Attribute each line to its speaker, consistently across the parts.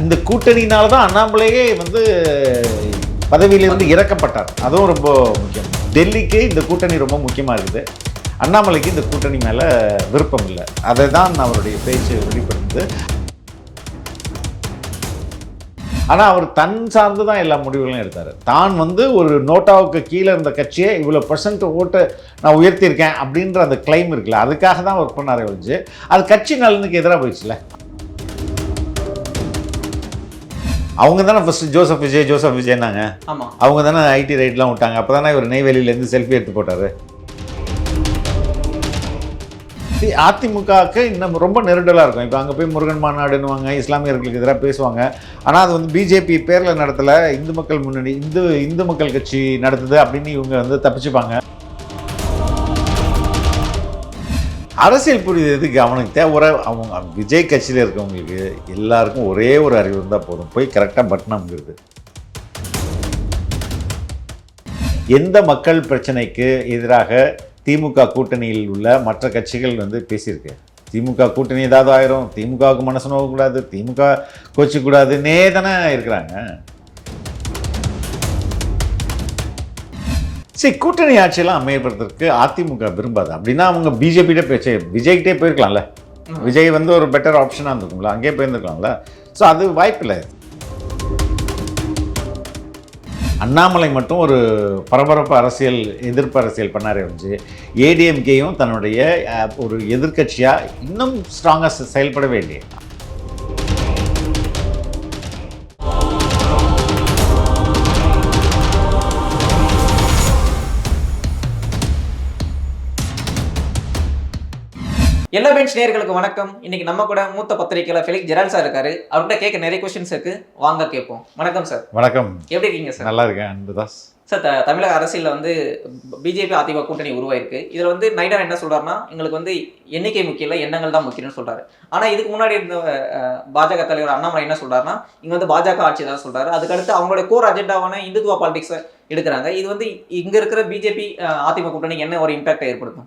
Speaker 1: இந்த கூட்டணியினால தான் அண்ணாமலையே வந்து பதவியிலிருந்து இறக்கப்பட்டார். அதுவும் ரொம்ப முக்கியம். டெல்லிக்கு இந்த கூட்டணி ரொம்ப முக்கியமாக இருக்குது. அண்ணாமலைக்கு இந்த கூட்டணி மேலே விருப்பம் இல்லை. அதை தான் அவருடைய பேச்சு வெளிப்படுத்துது. ஆனால் அவர் தன் சார்ந்து தான் எல்லா முடிவுகளையும் எடுத்தார். தான் வந்து ஒரு நோட்டாவுக்கு கீழே இருந்த கட்சியை இவ்வளோ பர்சன்ட் ஓட்டு நான் உயர்த்தியிருக்கேன் அப்படின்ற அந்த கிளைம் இருக்குல்ல அதுக்காக தான் ஒர்க் பண்ணாரே வச்சு அது கட்சி நலனுக்கு எதிராக போயிடுச்சுல அவங்க தானே ஃபஸ்ட்டு ஜோசப் விஜய் ஜோசப் விஜய்னாங்க.
Speaker 2: ஆமா.
Speaker 1: அவங்க தானே ஐடி ரைட்லாம் விட்டாங்க. அப்போ தானே இவர் நெய்வேலியிலேருந்து செல்ஃபி எடுத்து போட்டார். அதிமுகவுக்கு இன்னும் ரொம்ப நெருடலாக இருக்கும். இப்போ அங்கே போய் முருகன் மாநாடுன்னுவாங்க இஸ்லாமியர்களுக்கு எதிராக பேசுவாங்க. ஆனால் அது வந்து பிஜேபி பேரில் நடத்தலை இந்து மக்கள் முன்னணி இந்து இந்து மக்கள் கட்சி நடத்துது அப்படின்னு இவங்க வந்து தப்பிச்சுப்பாங்க. அரசியல் புரியுது எதுக்கு அவனுக்கு தேவை அவங்க விஜய் கட்சியில் இருக்கவங்களுக்கு எல்லாருக்கும் ஒரே ஒரு அறிவு இருந்தால் போதும். போய் கரெக்டாக பட்டன் அமைக்கிறது. எந்த மக்கள் பிரச்சனைக்கு எதிராக திமுக கூட்டணியில் உள்ள மற்ற கட்சிகள் வந்து பேசியிருக்கு. திமுக கூட்டணி ஏதாவது ஆயிரும். திமுகவுக்கு மனசு நோகக்கூடாது. திமுக கோச்சிக்கூடாதுன்னே தானே இருக்கிறாங்க. சரி கூட்டணி ஆட்சியெல்லாம் அமையப்படுறதுக்கு அதிமுக விரும்பாது? அப்படின்னா அவங்க பிஜேபிகிட்ட பேச்சு விஜய்கிட்டே போயிருக்கலாம்ல. விஜய் வந்து ஒரு பெட்டர் ஆப்ஷனாக இருந்திருக்கும்ல அங்கேயே போயிருந்துருக்கலாம்ல. ஸோ அது வாய்ப்பில்லை அண்ணாமலை மட்டும் ஒரு பரபரப்பு அரசியல் எதிர்ப்பு அரசியல் பண்ணாரே வந்து ஏடிஎம்கேயும் தன்னுடைய ஒரு எதிர்க்கட்சியாக இன்னும் ஸ்ட்ராங்காக செயல்பட வேண்டிய
Speaker 2: எல்லா பெஞ்ச் நேயர்களுக்கு வணக்கம். இன்னைக்கு நம்ம கூட மூத்த பத்திரிகையாளர் ஃபெலிக் ஜெரால் சார் இருக்காரு. அவர்கிட்ட கேட்க நிறைய கொஸ்டின்ஸ் இருக்கு. வாங்க கேட்போம். வணக்கம் சார்
Speaker 1: வணக்கம்.
Speaker 2: எப்படி இருக்கீங்க சார்
Speaker 1: நல்லா இருக்கேன் அன்புதாஸ்.
Speaker 2: சார் த- தமிழக அரசியலில் வந்து பிஜேபி அதிமுக கூட்டணி உருவாயிருக்கு. இதில் வந்து நைடா என்ன சொல்றாருன்னா எங்களுக்கு வந்து எண்ணிக்கை முக்கியம் இல்லை எண்ணங்கள் தான் முக்கியம்னு சொல்றாரு. ஆனால் இதுக்கு முன்னாடி இருந்த பாஜக தலைவர் அண்ணாமலை என்ன சொல்றாருன்னா இங்க வந்து பாஜக ஆட்சி தான் சொல்றாரு. அதுக்கடுத்து அவங்களுடைய கோர் அஜெண்டாவான இந்துத்துவ பாலிடிக்ஸை எடுக்கிறாங்க. இது வந்து இங்க இருக்கிற பிஜேபி அதிமுக கூட்டணிக்கு என்ன ஒரு இம்பாக்டை ஏற்படுத்தும்?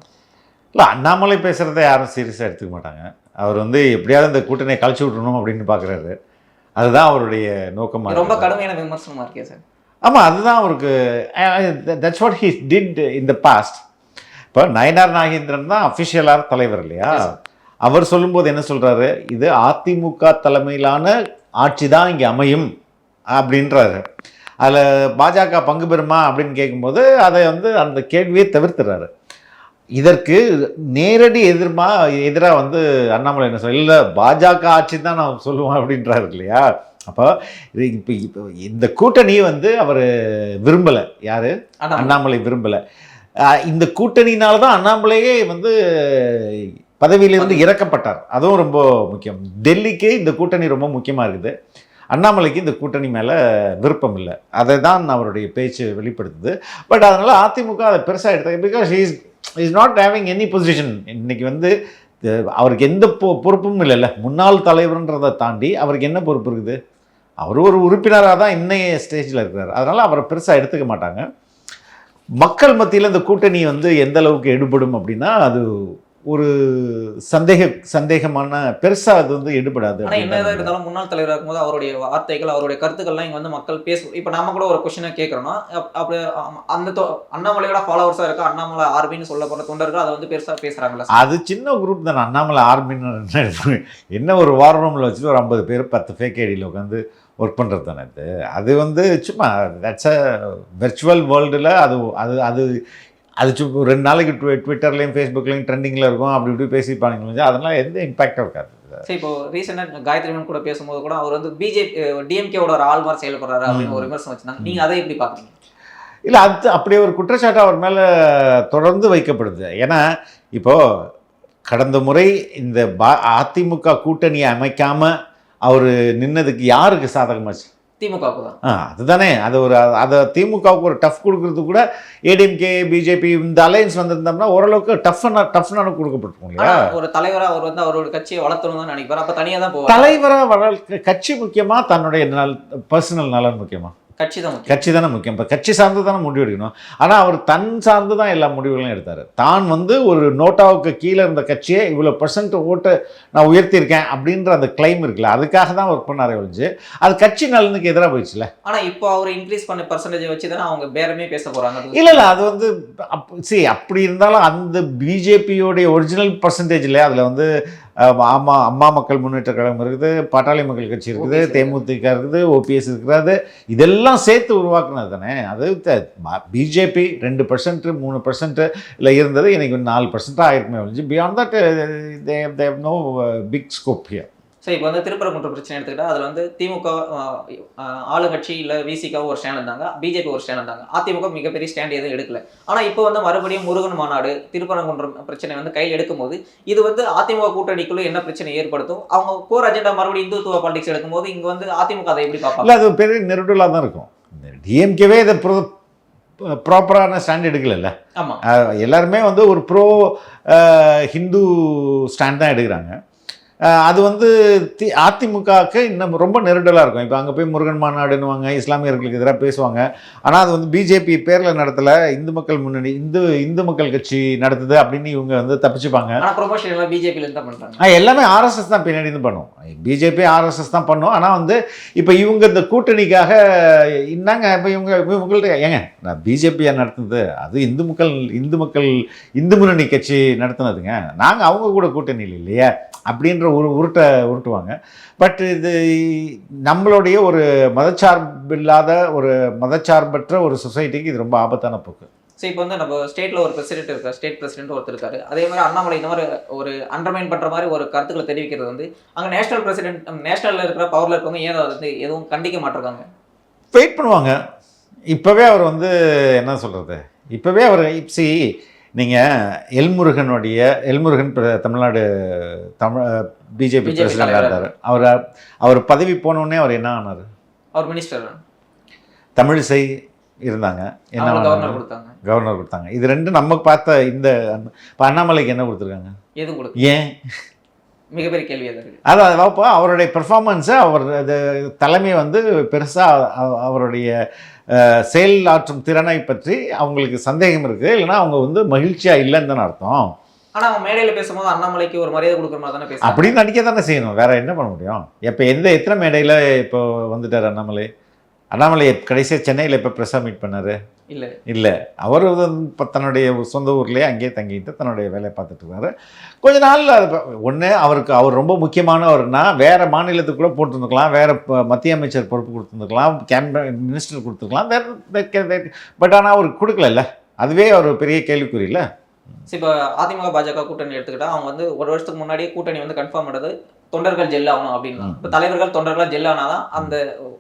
Speaker 1: இல்லை அண்ணாமலை பேசுகிறத யாரும் சீரியஸாக எடுத்துக்க மாட்டாங்க. அவர் வந்து எப்படியாவது இந்த கூட்டணியை கழிச்சு விட்றணும் அப்படின்னு பார்க்குறாரு. அதுதான் அவருடைய நோக்கமாக
Speaker 2: ரொம்ப கடுமையான விமர்சனமா இருக்கே சார்.
Speaker 1: ஆமாம் அதுதான் அவருக்கு that's what he did in the past இப்போ நயனார் நாகேந்திரன் தான் அஃபிஷியலான தலைவர் இல்லையா. அவர் சொல்லும்போது என்ன சொல்கிறாரு இது அதிமுக தலைமையிலான ஆட்சி தான் இங்கே அமையும் அப்படின்றாரு. அதில் பாஜக பங்கு பெறுமா அப்படின்னு கேட்கும்போது அதை வந்து அந்த கேள்வியை தவிர்த்துறாரு. இதற்கு நேரடி எதிர்மா எதிராக வந்து அண்ணாமலை என்ன சொல்ல இல்லை பாஜக ஆட்சி தான் நான் சொல்லுவேன் அப்படின்றாரு இல்லையா? அப்போ இப்போ இப்போ இந்த கூட்டணி வந்து அவர் விரும்பலை. யார்? அண்ணாமலை. விரும்பலை. இந்த கூட்டணியினால தான் அண்ணாமலையே வந்து பதவியிலிருந்து இறக்கப்பட்டார். அதுவும் ரொம்ப முக்கியம். டெல்லிக்கு இந்த கூட்டணி ரொம்ப முக்கியமாக இருக்குது. அண்ணாமலைக்கு இந்த கூட்டணி மேலே விருப்பம் இல்லை. அதை தான் அவருடைய பேச்சு வெளிப்படுத்துது. பட் அதனால் அதிமுக அதை பெருசாக எடுத்தாங்க because is is not having any position இன்றைக்கி வந்து அவருக்கு எந்த பொ பொறுப்பும் இல்லைல்ல. முன்னாள் தலைவர்ன்றதை தாண்டி அவருக்கு என்ன பொறுப்பு இருக்குது? அவர் ஒரு உறுப்பினராக தான் இன்னைய ஸ்டேஜில் இருக்கிறார். அதனால் அவரை பெருசாக எடுத்துக்க மாட்டாங்க. மக்கள் மத்தியில் இந்த கூட்டணி வந்து எந்த அளவுக்கு எடுபடும் அப்படின்னா அது ஒரு சந்தேக சந்தேகமான பெருசாக அது வந்து எடுபடாது
Speaker 2: என்னதான் இருந்தாலும் முன்னாள் தலைவராக இருக்கும்போது அவருடைய வார்த்தைகள் அவருடைய கருத்துக்கள்லாம் இங்க வந்து மக்கள் பேச இப்ப நாம கூட ஒரு கொஸ்டினை கேட்கறோம்னா அப்- அப்ப ஆம், அந்த அண்ணாமலையோட ஃபாலோவர்ஸா இருக்க அண்ணாமலை ஆர்பின்னு சொல்லப்படுற தொண்டர்கள் அதை வந்து பெருசா பேசுறாங்களா சார்?
Speaker 1: அது சின்ன குரூப் தானே அண்ணாமலை ஆர்மின்னு என்ன ஒரு வார் ரூமில் வச்சுட்டு ஒரு ஐம்பது பேர் பத்து ஃபேக் ஐடியில் உட்காந்து ஒர்க் பண்ணுறது தானே இது அது வந்து சும்மா தட்ஸ் அ வெர்ச்சுவல் வேர்ல்டில் அது அது அது அது சும்மா ரெண்டு நாளைக்கு ட்வி ட்விட்டர்லேயும் ஃபேஸ்புக்லேயும் ட்ரெண்டிங்கில் இருக்கும். அப்படி இப்படி பேசிப்பாங்க அதெல்லாம் எந்த இம்பாக்டும் இருக்காது.
Speaker 2: சரி இப்போ ரீசெண்டா காயத்ரி மேம் கூட பேசும்போது கூட அவர் வந்து பிஜேபி டிஎம்கேவோட ஒரு ஆள் மாதிரி செயல்படுறாரு அப்படின்னு ஒரு விமர்சனம் வச்சிருந்தாங்க. நீங்க அதை எப்படி பாக்குறீங்க
Speaker 1: இல்லை அது அப்படியே ஒரு குற்றச்சாட்டு அவர் மேலே தொடர்ந்து வைக்கப்படுது. ஏன்னா இப்போது கடந்த முறை இந்த பா அதிமுக கூட்டணியை அமைக்காமல் அவர் நின்னதுக்கு யாருக்கு சாதகமாச்சு?
Speaker 2: திமுகவுக்கு தான்.
Speaker 1: ஆ அதுதானே. அது ஒரு அதை திமுகவுக்கு ஒரு டஃப் கொடுக்கறது கூட ஏடிஎம்கே பிஜேபி இந்த அலையன்ஸ் வந்திருந்தோம்னா ஓரளவுக்கு டஃப்னா டஃப்னானு கொடுக்கப்பட்டிருக்கும் இல்லையா?
Speaker 2: ஒரு தலைவரா அவர் வந்து அவரோட கட்சியை வளர்த்தணும் தான் நினைப்பாரு. அப்ப தனியா தான் போவார்.
Speaker 1: தலைவராக வள கட்சி முக்கியமா தன்னுடைய நல் பர்சனல் நலன் முக்கியமா?
Speaker 2: கட்சி தான் முக்கியம்.
Speaker 1: கட்சி தானே முக்கியம். இப்போ கட்சி சார்ந்து தானே முடிவு எடுக்கணும். ஆனால் அவர் தன் சார்ந்து தான் எல்லா முடிவுகளையும் எடுத்தார். தான் வந்து ஒரு நோட்டாவுக்கு கீழே இருந்த கட்சியை இவ்வளோ பர்சன்ட் ஓட்டு நான் உயர்த்தியிருக்கேன் அப்படின்ற அந்த கிளைம் இருக்குல்ல அதுக்காக தான் ஒர்க் பண்ணாரே ஒழிஞ்சு அது கட்சி நலனுக்கு எதிராக போயிடுச்சுல
Speaker 2: ஆனா இப்போ அவர் இன்க்ரீஸ் பண்ண பர்சன்டேஜ் வச்சு தானே அவங்க பேரமே பேச போறாங்க.
Speaker 1: இல்லை இல்லை அது வந்து சரி அப்படி இருந்தாலும் அந்த பிஜேபியோடைய ஒரிஜினல் பர்சன்டேஜ் இல்லையா? அதில் வந்து அம்மா அம்மா மக்கள் முன்னேற்ற கழகம் இருக்குது பாட்டாளி மக்கள் கட்சி இருக்குது தேமுதிக இருக்குது ஓபிஎஸ் இருக்கிறது. இதெல்லாம் சேர்த்து உருவாக்குனது தானே? அது பிஜேபி ரெண்டு பர்சன்ட் மூணு பர்சன்ட் இல்லை இருந்தது இன்னைக்கு நாலு பர்சன்ட் ஆயிருக்குமே ஒழிஞ்சு beyond that they they've no big scope here
Speaker 2: சரி இப்போ வந்து திருப்பரங்குன்றம் பிரச்சனை எடுத்துக்கிட்டா அதுல வந்து திமுக ஆளுங்கட்சி இல்ல விசிக ஒரு ஸ்டாண்ட் இருந்தாங்க பிஜேபி ஒரு ஸ்டாண்ட் இருந்தாங்க. அதிமுக மிகப்பெரிய ஸ்டாண்ட் எதுவும் எடுக்கல. ஆனா இப்போ வந்து மறுபடியும் முருகன் மாநாடு திருப்பரங்குன்றம் பிரச்சனை வந்து கையில் எடுக்கும்போது இது வந்து அதிமுக கூட்டணிக்குள்ள என்ன பிரச்சனை ஏற்படுத்தும்? அவங்க கோர் அஜெண்டா மறுபடியும் இந்துத்துவ பாலிடிக்ஸ் எடுக்கும்போது இங்க வந்து அதிமுக அதை எப்படி பார்ப்பாங்க?
Speaker 1: இல்லை அது பெரிய நெருடலாக தான் இருக்கும். டிஎம்கேவே இதை ப்ராப்பரான ஸ்டாண்ட் எடுக்கலைல்ல.
Speaker 2: ஆமா.
Speaker 1: அஹ் எல்லாருமே வந்து ஒரு ப்ரோ ஹிந்து ஸ்டாண்ட் தான் எடுக்கிறாங்க. அது வந்து தி அதிமுகவுக்கு இன்னும் ரொம்ப நெருடலாக இருக்கும். இப்போ அங்கே போய் முருகன் மாநாடுன்னுவாங்க இஸ்லாமியர்களுக்கு எதிராக பேசுவாங்க. ஆனால் அது வந்து பிஜேபி பேரில் நடத்தலை இந்து மக்கள் முன்னணி இந்து இந்து மக்கள் கட்சி நடத்துது அப்படின்னு இவங்க வந்து தப்பிச்சுப்பாங்க.
Speaker 2: எல்லாம்
Speaker 1: ஆர்எஸ்எஸ் தான் பின்னாடி இருந்து பண்ணும். பிஜேபி ஆர்எஸ்எஸ் தான் பண்ணும். ஆனால் வந்து இப்போ இவங்க இந்த கூட்டணிக்காக என்னங்க இப்போ இவங்க இவங்கள்ட்ட ஏங்க நான் பிஜேபியாக நடத்துனது அது இந்து மக்கள் இந்து மக்கள் இந்து முன்னணி கட்சி நடத்துனதுங்க. நாங்கள் அவங்க கூட கூட்டணியில் இல்லையா? அப்படின்ற ஒரு உருட்டை உருட்டுவாங்க. பட் இது நம்மளுடைய ஒரு மதச்சார்பில்லாத ஒரு மதச்சார்பற்ற ஒரு சொசைட்டிக்கு இது ரொம்ப ஆபத்தான போக்கு.
Speaker 2: சரி இப்போ வந்து நம்ம ஸ்டேட்ல ஒரு பிரசிடென்ட் இருக்காரு ஸ்டேட் பிரசிடென்ட் ஒருத்தர் இருக்காரு. அதே மாதிரி அண்ணாமலை இந்த மாதிரி ஒரு அண்டர்மைன் பண்ற மாதிரி ஒரு கருத்துக்களை தெரிவிக்கிறது வந்து அங்க நேஷனல் பிரசிடென்ட் நேஷனல்ல இருக்கிற பவர்ல இருக்கவங்க ஏன் வந்து எதுவும் கண்டிக்க மாட்டிருக்காங்க?
Speaker 1: வெயிட் பண்ணுவாங்க. இப்போவே அவர் வந்து என்ன சொல்கிறது இப்போவே அவர் சி நீங்கள் எல்முருகனுடைய எல்முருகன் தமிழ்நாடு தமிழ் பிஜேபி பிரசிடண்டாக. இருந்தார். அவர் அவர் பதவி போனோடனே அவர் என்ன ஆனார்?
Speaker 2: அவர் மினிஸ்டர்
Speaker 1: தமிழிசை இருந்தாங்க. என்ன?
Speaker 2: கவர்னர் கொடுத்தாங்க.
Speaker 1: கவர்னர் கொடுத்தாங்க. இது ரெண்டும் நம்ம பார்த்த இந்த இப்போ அண்ணாமலைக்கு என்ன கொடுத்துருக்காங்க?
Speaker 2: எதுவும் கொடுக்க
Speaker 1: ஏன்?
Speaker 2: மிகப்பெரிய கேள்வி அது இருக்கு.
Speaker 1: அதான் அப்போ அவருடைய பெர்ஃபார்மன்ஸை அவர் தலைமை வந்து பெருசாக அவருடைய செயல் ஆற்றும் திறனை பற்றி அவங்களுக்கு சந்தேகம் இருக்குது இல்லைன்னா அவங்க வந்து மகிழ்ச்சியாக இல்லைன்னு தானே அர்த்தம்.
Speaker 2: ஆனா அவன் மேடையில பேசும்போது அண்ணாமலைக்கு ஒரு மரியாதை கொடுக்குற மாதிரி தானே பேசுறாங்க.
Speaker 1: அப்படின்னு நடிக்க தானே செய்யணும். வேற என்ன பண்ண முடியும்? இப்போ எந்த எத்தனை மேடையில் இப்போ வந்துட்டார் அண்ணாமலை? அண்ணாமலை கடைசியாக சென்னையில் இப்போ ப்ரெஸ்ஸாக மீட் பண்ணார்?
Speaker 2: இல்லை
Speaker 1: இல்லை அவர் வந்து இப்போ தன்னுடைய சொந்த ஊர்லேயே அங்கேயே தங்கிட்டு தன்னுடைய வேலையை பார்த்துட்டு இருக்காரு கொஞ்ச நாள் அது ஒன்று அவருக்கு அவர் ரொம்ப முக்கியமானவர்னா வேறு மாநிலத்துக்குள்ளே போட்டிருந்துக்கலாம் வேறு மத்திய அமைச்சர் பொறுப்பு கொடுத்துருந்துக்கலாம் கேபினட் மினிஸ்டர் கொடுத்துருக்கலாம் வேறு பட் ஆனால் அவருக்கு கொடுக்கலல்ல அதுவே அவர் பெரிய கேள்விக்குறியில்லை
Speaker 2: சரி இப்போ அதிமுக பாஜக கூட்டணி எடுத்துக்கிட்டா அவங்க வந்து ஒரு வருஷத்துக்கு முன்னாடியே கூட்டணி வந்து கன்ஃபார்ம் பண்ணது தொண்டர்கள் ஜெல் ஆகணும் அப்படின்னு. இப்போ தலைவர்கள் தொண்டர்களா ஜெல் ஆனாதான் அந்த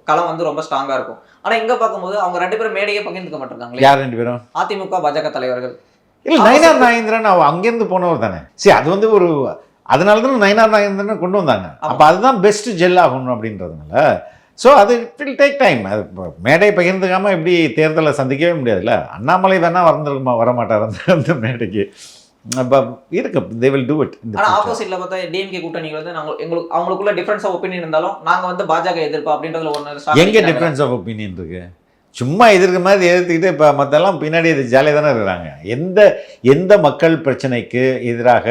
Speaker 2: களம் வந்து ரொம்ப ஸ்ட்ராங்கா இருக்கும். ஆனா இங்க பார்க்கும்போது அவங்க ரெண்டு பேரும் மேடையே பகிர்ந்துக்க மாட்டிருக்காங்களே.
Speaker 1: யார் ரெண்டு பேரும்?
Speaker 2: அதிமுக பாஜக தலைவர்கள்.
Speaker 1: இல்லை நயனார் நாகேந்திரன் அவ அங்கேருந்து போனவர் தானே. சரி அது வந்து ஒரு அதனால தான் நயனார் நாகேந்திரனை கொண்டு வந்தாங்க. அப்போ அதுதான் பெஸ்ட் ஜெல் ஆகணும் அப்படின்றதுனால ஸோ அது வில் டேக் டைம் அது மேடை பகிர்ந்துக்காம எப்படி தேர்தலை சந்திக்கவே முடியாதுல்ல? அண்ணாமலை வேணா வரந்துருக்குமா வரமாட்டார் அந்த மேடைக்கு? இருக்கு. தே வில் டூ இட் இந்த
Speaker 2: ஆனா
Speaker 1: future.
Speaker 2: ஆப்போசிட்ல பார்த்தா டிஎம்கே கூட்டணிகள் வந்து நாங்க எங்களுக்கு அவங்களுக்குள்ள டிஃபரன்ஸ் ஆஃப் ஒப்பீனியன் இருந்தாலும் நாங்க வந்து பாஜக எதிர்ப்பா அப்படின்றதுல ஒன்று
Speaker 1: எங்க டிஃப்ரென்ஸ் ஆஃப் ஒப்பீனியன் இருக்கு? சும்மா எதிர்க்க மாதிரி எதிர்த்துக்கிட்டு இப்போ மற்றெல்லாம் பின்னாடி இது ஜாலியாக தானே இருக்கிறாங்க. எந்த எந்த மக்கள் பிரச்சனைக்கு எதிராக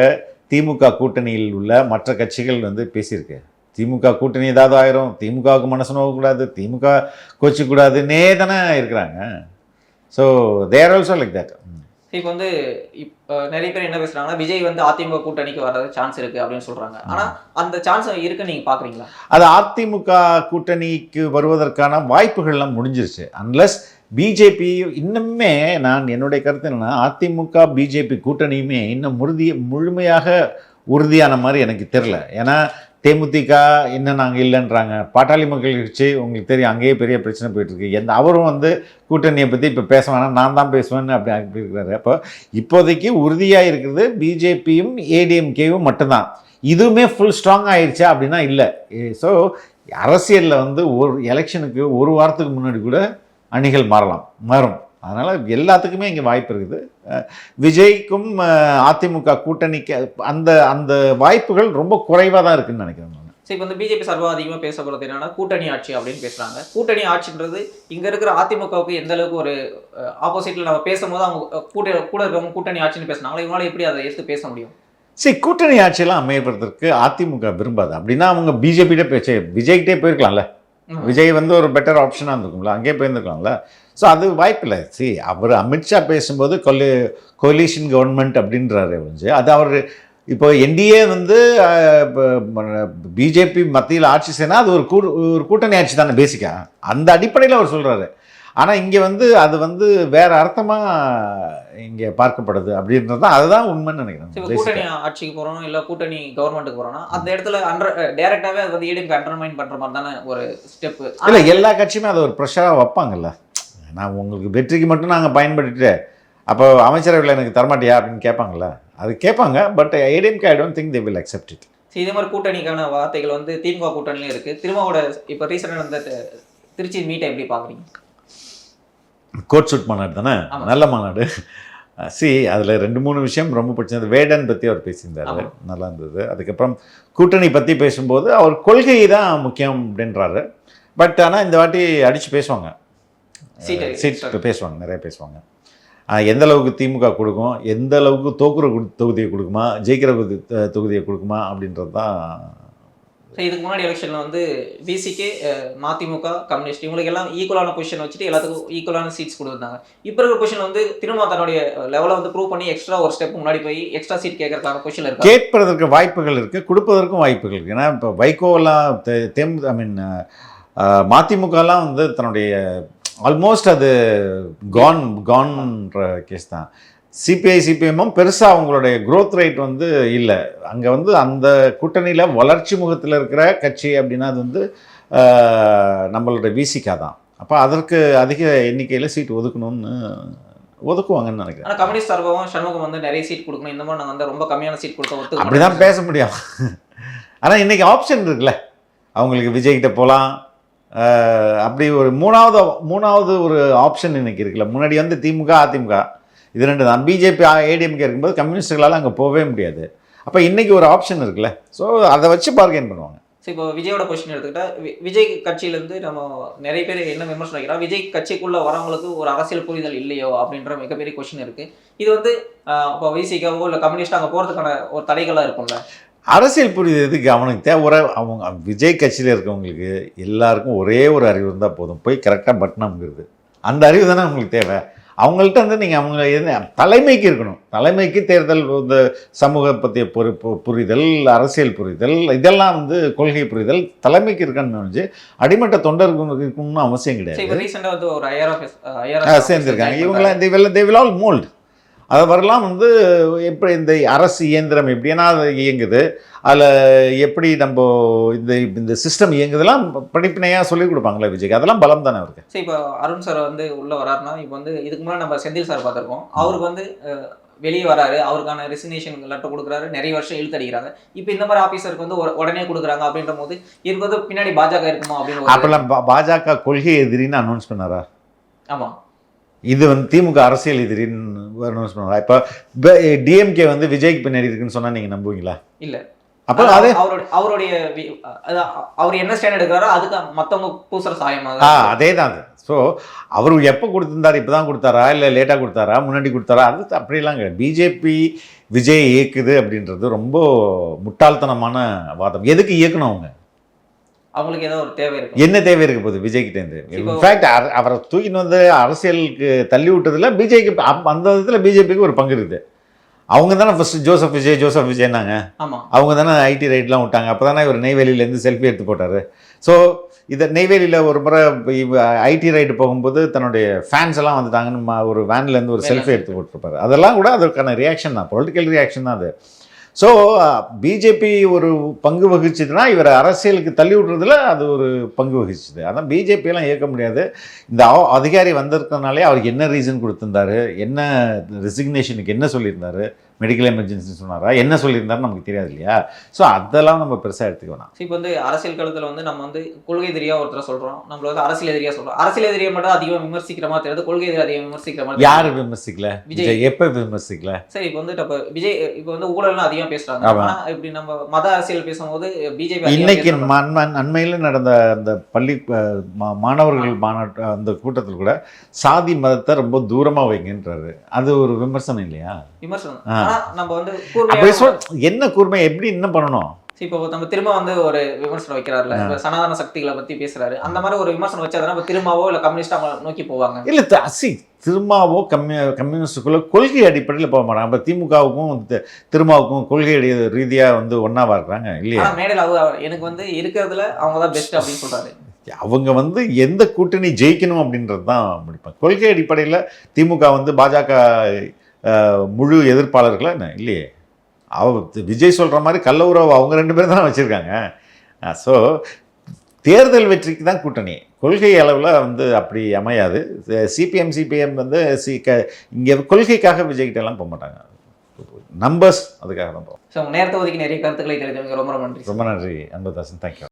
Speaker 1: திமுக கூட்டணியில் உள்ள மற்ற கட்சிகள் வந்து பேசியிருக்கு? திமுக கூட்டணி ஏதாவது ஆயிரும். திமுகவுக்கு மனசு நோகக்கூடாது. திமுக கோச்சிக்கூடாதுன்னே தானே இருக்கிறாங்க. So there also like that
Speaker 2: இப்போ வந்து இப்போ நிறைய பேர் என்ன பேசுறாங்கன்னா விஜய் வந்து அதிமுக கூட்டணிக்கு வர்றது சான்ஸ் இருக்கு அப்படின்னு சொல்றாங்க. ஆனா அந்த சான்ஸ் இருக்குன்னு நீங்க பாக்குறீங்களா?
Speaker 1: அது அதிமுக கூட்டணிக்கு வருவதற்கான வாய்ப்புகள்லாம் முடிஞ்சிருச்சு. அன்லஸ் பிஜேபி இன்னுமே நான் என்னுடைய கருத்து என்னன்னா அதிமுக பிஜேபி கூட்டணியுமே இன்னும் உறுதி முழுமையாக உறுதியான மாதிரி எனக்கு தெரில ஏன்னா தேமுதிக இன்னும் நாங்கள் இல்லைன்றாங்க. பாட்டாளி மக்கள் கட்சி உங்களுக்கு தெரியும் அங்கேயே பெரிய பிரச்சனை போயிட்டுருக்கு. எந்த அவரும் வந்து கூட்டணியை பற்றி இப்போ பேச வேணாம் நான் தான் பேசுவேன்னு அப்படி அப்படி இருக்கிறாரு அப்போ இப்போதைக்கு உறுதியாக இருக்கிறது பிஜேபியும் ஏடிஎம்கேவும் மட்டும்தான். இதுவுமே ஃபுல் ஸ்ட்ராங் ஆயிடுச்சா அப்படின்னா இல்லை. ஸோ அரசியலில் வந்து ஒரு எலெக்ஷனுக்கு ஒரு வாரத்துக்கு முன்னாடி கூட அணிகள் மாறலாம் மாறும். அதனால் எல்லாத்துக்குமே இங்கே வாய்ப்பு இருக்குது. விஜய்க்கும் அதிமுக கூட்டணிக்கு அந்த அந்த வாய்ப்புகள் ரொம்ப குறைவாக தான் இருக்குன்னு நினைக்கிறேன் நான்.
Speaker 2: சரி இப்போ வந்து பிஜேபி சார்பாக அதிகமாக பேசப்படுறது என்னன்னா கூட்டணி ஆட்சி அப்படின்னு பேசுறாங்க. கூட்டணி ஆட்சின்றது இங்க இருக்கிற அதிமுகவுக்கு எந்த அளவுக்கு ஒரு ஆப்போசிட்ல நம்ம பேசும்போது அவங்க அஹ், கூட இருக்கிறவங்க கூட்டணி ஆட்சின்னு பேசுனாங்களா? இவங்களால எப்படி அதை எடுத்து பேச முடியும்?
Speaker 1: சரி கூட்டணி ஆட்சியெல்லாம் அமைப்பதற்கு அதிமுக விரும்பாது. அப்படின்னா அவங்க பிஜேபிகிட்ட பேச்சு விஜய்கிட்டே போயிருக்கலாம்ல. விஜய் வந்து ஒரு பெட்டர் ஆப்ஷனாக இருந்திருக்கும்ல அங்கேயே போயிருந்துருக்கலாம்ல. ஸோ அது வாய்ப்பில்லை சி அவர் அமித்ஷா பேசும்போது கொலி கொலிஷன் கவர்மெண்ட் அப்படின்றாரு ஒழிஞ்சு அது அவர் இப்போ என்டிஏ வந்து பிஜேபி மத்தியில் ஆட்சி செய்யனா அது ஒரு கூ ஒரு கூட்டணி ஆட்சி தானே பேசிக்கா அந்த அடிப்படையில் அவர் சொல்கிறாரு ஆனால் இங்கே வந்து அது வந்து வேற அர்த்தமாக இங்கே பார்க்கப்படுது அப்படின்றது தான் அதுதான் உண்மைன்னு நினைக்கிறேன்.
Speaker 2: கூட்டணி ஆட்சிக்கு போறோம் இல்ல கூட்டணி கவர்மெண்ட்டுக்கு போறோம்னா அந்த இடத்துல அண்டர் டைரக்டாவே அது வந்து ஏடிஎம்கே அண்டர்மைன் பண்ற மாதிரி தானே ஒரு ஸ்டெப்
Speaker 1: இல்லை எல்லா கட்சியுமே அதை ஒரு ப்ரெஷராக வைப்பாங்கல்ல. நான் உங்களுக்கு வெற்றிக்கு மட்டும் நாங்கள் பயன்படுத்திட்டு அப்போ அமைச்சரவையில் எனக்கு தரமாட்டியா அப்படின்னு கேட்பாங்கல்ல. அது கேட்பாங்க but ADMK I don't think they will accept it
Speaker 2: இதே மாதிரி கூட்டணிக்கான வார்த்தைகள் வந்து திமுக கூட்டணியிலும் இருக்கு. திருமாவோட இப்போ ரீசெண்டாக வந்து தி- திருச்சி மீட்டை எப்படி பாக்குறீங்க
Speaker 1: கோட் சூட் மாநாடு தானே. நல்ல மாநாடு. சி அதில் ரெண்டு மூணு விஷயம் ரொம்ப பிடிச்சது வேடன் பற்றி அவர் பேசியிருந்தார். நல்லா இருந்தது. அதுக்கப்புறம் கூட்டணி பற்றி பேசும்போது அவர் கொள்கை தான் முக்கியம் அப்படின்றாரு. பட் ஆனால் இந்த வாட்டி அடித்து பேசுவாங்க. சீட் பேசுவாங்க நிறைய பேசுவாங்க. எந்த அளவுக்கு திமுக கொடுக்கும் எந்த அளவுக்கு தோக்குற தொகுதியை கொடுக்குமா ஜெயிக்கிற தொகுதியை கொடுக்குமா அப்படின்றது தான்
Speaker 2: ஸோ இதுக்கு முன்னாடி எலெக்ஷன்ல வந்து பிசிகே மதிமுக கம்யூனிஸ்ட் இவங்களுக்கு எல்லாம் ஈக்குவலான பொசிஷன் வச்சுட்டு எல்லாத்துக்கும் ஈக்குவலான சீட்ஸ் கொடுத்துருந்தாங்க. இப்போ இருக்கிற பொசிஷன் வந்து திரும்ப தன்னுடைய லெவலை வந்து ப்ரூவ் பண்ணி எக்ஸ்ட்ரா ஒரு ஸ்டெப் முன்னாடி போய் எக்ஸ்ட்ரா சீட் கேட்கறதுக்கான பொசிஷன் இருக்கு
Speaker 1: கேட்பதற்கு வாய்ப்புகள் இருக்குது கொடுப்பதற்கும் வாய்ப்புகள் இருக்குது ஏன்னா இப்போ வைகோலாம் தெம் ஐ மீன் மதிமுகலாம் வந்து தன்னுடைய ஆல்மோஸ்ட் அது கான் கான்ன்ற கேஸ் தான். சிபிஐ சிபிஎம்மும் பெருசாக அவங்களுடைய growth ரேட் வந்து இல்லை. அங்கே வந்து அந்த கூட்டணியில் வளர்ச்சி முகத்தில் இருக்கிற கட்சி அப்படின்னா அது வந்து ஆஹ், நம்மளோட விசிகா தான். அப்போ அதற்கு அதிக எண்ணிக்கையில் சீட் ஒதுக்கணும்னு ஒதுக்குவாங்கன்னு நினைக்கிறேன்.
Speaker 2: ஆனா கம்யூனிஸ்ட் சார்பாகவும் சண்முகம் வந்து நிறைய சீட் கொடுக்கணும். இந்த மாதிரி நாங்க வந்து ரொம்ப கம்மியான சீட் கொடுக்க ஒத்துக்க
Speaker 1: அப்படி தான் பேச முடியும். ஆனால் இன்னைக்கு ஆப்ஷன் இருக்குல்ல. அவங்களுக்கு விஜய்கிட்ட போகலாம் அப்படி ஒரு மூணாவது மூணாவது ஒரு ஆப்ஷன் இன்னைக்கு இருக்குல்ல. முன்னாடி வந்து திமுக அதிமுக. இது ரெண்டு தான். பிஜேபி ஏடிஎம்கே இருக்கும்போது கம்யூனிஸ்டுகளால் அங்கே போகவே முடியாது. அப்போ இன்னைக்கு ஒரு ஆப்ஷன் இருக்குல்ல. ஸோ அதை வச்சு பார்கெயின் பண்ணுவாங்க.
Speaker 2: சரி இப்போ விஜயோட கொஸ்டின் எடுத்துக்கிட்டா விஜய் கட்சியில இருந்து நம்ம நிறைய பேர் என்ன விமர்சனம் வைக்கிறோம் விஜய் கட்சிக்குள்ள வரவங்களுக்கு ஒரு அரசியல் புரிதல் இல்லையோ அப்படின்ற மிகப்பெரிய கொஸ்டின் இருக்கு. இது வந்து இப்போ விசிகாவோ இல்லை கம்யூனிஸ்ட் அங்கே போறதுக்கான ஒரு தடைகளா இருக்கும்ல?
Speaker 1: அரசியல் புரியுது எதுக்கு? அவனுக்கு தேவை அவங்க விஜய் கட்சியில் இருக்கவங்களுக்கு எல்லாருக்கும் ஒரே ஒரு அறிவு இருந்தால் போதும். போய் கரெக்டாக பட்டன் அமுங்கிறது. அந்த அறிவு தானே அவங்களுக்கு தேவை. அவங்கள்ட்ட வந்து நீங்கள் அவங்க என்ன தலைமைக்கு இருக்கணும். தலைமைக்கு தேர்தல் இந்த சமூக பற்றிய பொறுப்பு புரிதல் அரசியல் புரிதல் இதெல்லாம் வந்து கொள்கை புரிதல் தலைமைக்கு இருக்கணும்னு நினைச்சு அடிமட்ட தொண்டருக்கு இருக்கணும்னு அவசியம் கிடையாது. சேர்ந்திருக்காங்க. இவங்களாம் இந்த வெள்ள தே வில் ஆல் மோல்டு அது வரலாம் வந்து எப்படி இந்த அரசு இயந்திரம் எப்படின்னா அது இயங்குது அதில் எப்படி நம்ம இந்த இந்த சிஸ்டம் இயங்குதெல்லாம் படிப்பினையாக சொல்லிக் கொடுப்பாங்களே விஜய்க்கு. அதெல்லாம் பலம் தானே அவருக்கு?
Speaker 2: சரி இப்போ அருண் சார் வந்து உள்ள வராருன்னா இப்போ வந்து இதுக்கு முன்னாடி நம்ம செந்தில் சார் பார்த்துருக்கோம். அவருக்கு வந்து வெளியே வராரு அவருக்கான ரெசிக்னேஷன் லெட்டர் கொடுக்குறாரு. நிறைய வருஷம் இழுத்தடிக்கிறாங்க இப்போ இந்த மாதிரி ஆஃபீஸருக்கு வந்து உடனே கொடுக்குறாங்க அப்படின்ற போது இதுக்கு வந்து பின்னாடி பாஜக இருக்குமா அப்படின்னு
Speaker 1: அப்பெல்லாம் பாஜக கொள்கை எதிரின்னு அனௌன்ஸ் பண்ணாரா?
Speaker 2: ஆமா.
Speaker 1: இது வந்து திமுக அரசியல் எதிரின்னு அனௌன்ஸ் பண்ணாரா இப்போ டிஎம்கே வந்து விஜய்க்கு பின்னாடி இருக்குன்னு சொன்னால் நீங்கள் நம்புவீங்களா?
Speaker 2: இல்ல.
Speaker 1: அப்போ அதே
Speaker 2: அவருடைய அவருடைய அவர் என்ன ஸ்டாண்ட் எடுக்கிறாரோ அதுக்கு மத்தவங்க பூசுற சாயமா
Speaker 1: ஆ அதே தான் அது. ஸோ அவர் எப்போ கொடுத்துருந்தாரு இப்போ தான் கொடுத்தாரா இல்லை லேட்டாக கொடுத்தாரா முன்னாடி கொடுத்தாரா அது அப்படிலாம் கிடையாது. பிஜேபி விஜய் இயக்குது அப்படின்றது ரொம்ப முட்டாள்தனமான வாதம். எதுக்கு இயக்கணும் அவங்க?
Speaker 2: அவங்களுக்கு ஏதோ ஒரு தேவை இருக்கு
Speaker 1: என்ன தேவை இருக்க போகுது விஜய்கிட்டேருந்து இன்ஃபேக்ட் அவரை தூக்கின்னு வந்து அரசியலுக்கு தள்ளி விட்டதுல பிஜேக்கு அந்த விதத்தில் பிஜேபிக்கு ஒரு பங்கு இருக்குது. அவங்க தானே ஃபர்ஸ்ட் ஜோசப் விஜய் ஜோசப் விஜய்னாங்க
Speaker 2: ஆமா.
Speaker 1: அவங்க தானே ஐடி ரைட்லாம் விட்டாங்க. அப்போ தானே இவர் நெய்வேலியிலேருந்து செல்ஃபி எடுத்து போட்டார். ஸோ இதை நெய்வேலியில் ஒரு முறை ஐடி ரைடு போகும்போது தன்னுடைய ஃபேன்ஸ் எல்லாம் வந்துட்டாங்கன்னு ஒரு வேன்லேருந்து ஒரு செல்ஃபி எடுத்து போட்டிருப்பாரு. அதெல்லாம் கூட அதற்கான ரியாக்ஷன் தான். பொலிட்டிக்கல் ரியாக்ஷன் தான் அது. ஸோ பிஜேபி uh, ஒரு பங்கு வகிச்சதுன்னா இவர் அரசியலுக்கு தள்ளி விடுறதுல அது ஒரு பங்கு வகிச்சுது. அதான் பிஜேபியெல்லாம் இயக்க முடியாது. இந்த அதிகாரி வந்திருக்கனாலே அவருக்கு என்ன ரீசன் கொடுத்துருந்தாரு? என்ன ரெசிக்னேஷனுக்கு என்ன சொல்லியிருந்தாரு? மெடிக்கல் எமர்ஜென்சி சொன்னாரா? என்ன சொல்லியிருந்தாருன்னு நமக்கு தெரியாது இல்லையா? ஸோ அதெல்லாம் நம்ம பெருசாக எடுத்துக்க வேணாம்.
Speaker 2: இப்போ வந்து அரசியல் களத்தில் வந்து நம்ம வந்து கொள்கை எதிரியா ஒருத்தரை சொல்றோம். நம்மள வந்து அரசியல் எதிரியா சொல்றோம். அரசியல் எதிரியை மட்டும் அதிகமாக விமர்சிக்கிற மாதிரி தெரியுது. கொள்கை எதிரி அதிகம் விமர்சிக்கிற மாதிரி
Speaker 1: யார் விமர்சிக்கல?
Speaker 2: விஜய்.
Speaker 1: எப்போ விமர்சிக்கல?
Speaker 2: சரி இப்போ வந்து இப்போ விஜய் இப்போ வந்து ஊழல்லாம் அதிகமாக பேசுறாங்க.
Speaker 1: ஆமா.
Speaker 2: ஆனா இப்படி நம்ம மத அரசியல் பேசும்போது பிஜேபி
Speaker 1: இன்னைக்கு அண்மையில் நடந்த அந்த பள்ளி மாணவர்கள் மாநாட்டு அந்த கூட்டத்தில் கூட சாதி மதத்தை ரொம்ப தூரமாக வைங்கன்றாரு. அது ஒரு விமர்சனம் இல்லையா?
Speaker 2: விமர்சனம். நம்ம வந்து
Speaker 1: என்ன கூர்மை எப்படி என்ன பண்ணணும்?
Speaker 2: இப்போ நம்ம திரும்ப வந்து ஒரு விமர்சனம் வைக்கிறாருல சனாதன சக்திகளை பத்தி பேசுறாரு. அந்த மாதிரி ஒரு விமர்சனம் வச்சாதான் நம்ம திரும்பவோ இல்ல கம்யூனிஸ்ட் அவங்க நோக்கி போவாங்க?
Speaker 1: இல்லை த- சி திருமாவோ கம்யூ கம்யூனிஸ்டுக்குள்ள கொள்கை அடிப்படையில் போக மாட்டாங்க. அப்போ திமுகவுக்கும் திருமாவுக்கும் கொள்கை அடி- ரீதியா வந்து ஒன்றாவா இருக்கிறாங்க இல்லையா?
Speaker 2: மேடையில் அவர் எனக்கு வந்து இருக்கிறதுல அவங்க தான் பெஸ்ட் அப்படின்னு சொல்றாரு.
Speaker 1: அவங்க வந்து எந்த கூட்டணி ஜெயிக்கணும் அப்படின்றது தான் முடிப்பாங்க கொள்கை அடிப்படையில் திமுக வந்து பாஜக முழு எதிர்ப்பாளர்களா என்ன? இல்லையே. அவ விஜய் சொல்கிற மாதிரி கள்ள உறவு அவங்க ரெண்டு பேரும் தானே வச்சுருக்காங்க. ஸோ தேர்தல் வெற்றிக்கு தான் கூட்டணி. கொள்கை அளவில் வந்து அப்படி அமையாது. சிபிஎம் சிபிஎம் வந்து சி க இங்கே கொள்கைக்காக விஜய்கிட்ட எல்லாம் போக மாட்டாங்க. நம்பர்ஸ் அதுக்காக தான் போவோம்
Speaker 2: ஸோ நேரத்தை ஒதுக்கி நிறைய கருத்துக்களை தெரிவித்தவங்க ரொம்ப ரொம்ப நன்றி.
Speaker 1: ரொம்ப நன்றி அன்பதாசன். தேங்க்யூ